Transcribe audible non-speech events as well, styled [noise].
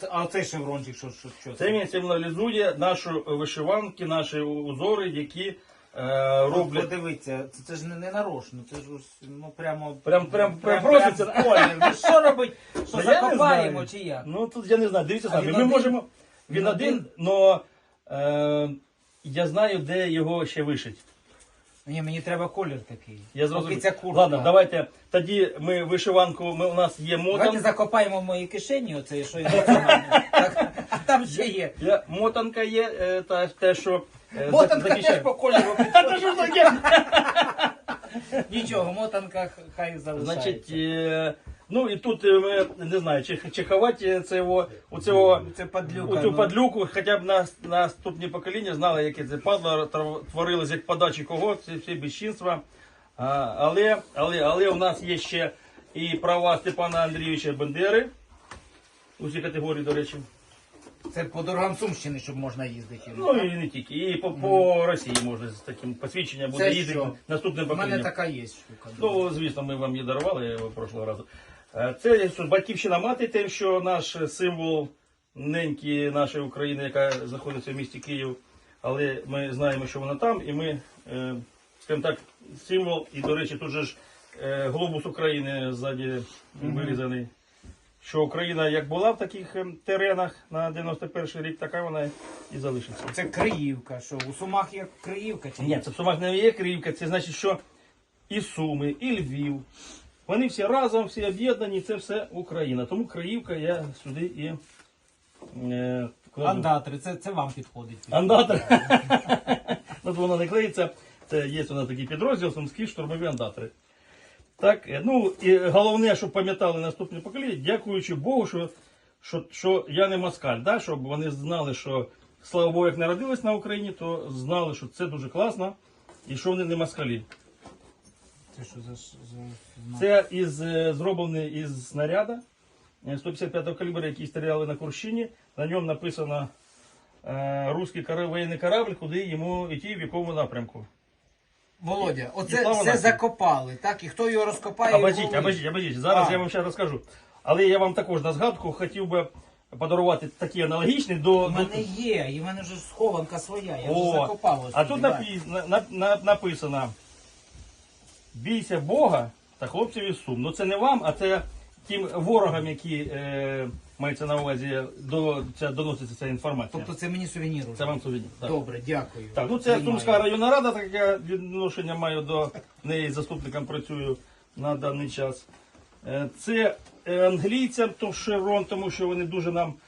це, а оцей шеврончик, що, що, що Це він символізує нашу вишиванки, наші узори, які е, Роблять. роблять. Подивіться, це, це ж не, не нарочно, це ж ось, ну прямо. Прям- прям- прям прям, проситься. прям з болі. Ну, що робить? Що Ну, я не закопаємо знаю. чи як? Ну тут я не знаю, дивіться А самі. він Ми один? можемо. Він Він один, але е, я знаю, де його ще вишить. Ні, мені треба колір такий. Я Поки зрозумів. ця куртка. Ладно, давайте тоді ми вишиванку, ми, у нас є Давайте мотан. закопаємо в моїй кишені оце, що я Так, А там ще є. Я, мотанка є, е, та, те, що е, Мотанка захищає. теж по кольору. [laughs] Та що ж таке? Нічого, мотанка хай залишається. Значить, е, ну і тут е, не знаю, чи, чи ховати це його, у цього це подлюка. у цю ну. падлюку, хоча б на наступні покоління знали, яке це падло, тр- творилось як подачі кого, це всі безчинства. А, але, але, але у нас є ще і права Степана Андрійовича Бендери. У цій категорії, до речі. Це по дорогам Сумщини, щоб можна їздити. Ну і не тільки. І по, по Росії можна з таким посвідченням буде Це їздити що? наступне У мене така є штука. Ну, звісно, ми вам її дарували прошлого разу. Е, Це батьківщина мати, тим, що наш символ неньки нашої України, яка знаходиться в місті Київ, але ми знаємо, що вона там, і ми, е, скажімо так, символ, і, до речі, тут же ж е, глобус України ззаді вирізаний. Що Україна як була в таких ем, теренах на 91 рік, така вона і залишиться. Це Криївка, що у Сумах є Криївка чи Ні, це в Сумах не є Криївка, це значить, що і Суми, і Львів. Вони всі разом, всі об'єднані, це все Україна. Тому Криївка я сюди і е, кладу. Андатри, це, це вам підходить. Андатор. [laughs] От воно не клеїться. Це є у нас такий підрозділ, сумські штурмові андатори. Так, е, ну і головне, щоб пам'ятали наступні покоління, дякуючи Богу, що, що, що я не москаль, да? щоб вони знали, що слава Богу, як народились на Україні, то знали, що це дуже класно і що вони не москалі. Це що за... за... Це із, е, зроблений із снаряда е, 155-го калібру, який стріляли на Курщині. На ньому написано е, «Русський воєнний корабль, куди йому йти, в якому напрямку. Володя, оце все закопали, так? І хто його розкопає? Обождіть, його обождіть, обождіть. Зараз А. я вам ще розкажу. Але я вам також на згадку хотів би подарувати такі аналогічні до. У мене є, і в мене вже схованка своя, я вже закопав. а тут туди, напі... на, на, на- написано: бійся Бога та хлопців із сум. Ну це не вам, а це тим ворогам, які е, мається на увазі, до, ця, доноситься ця інформація. Тобто це мені сувенір. уже. Це вам сувенір. Так. Добре, дякую. Так, ну це Приймаю. Сумська районна рада, таке відношення маю до неї заступником працюю на даний час. Е, Це е, англійцям, то Шерон, тому що вони дуже нам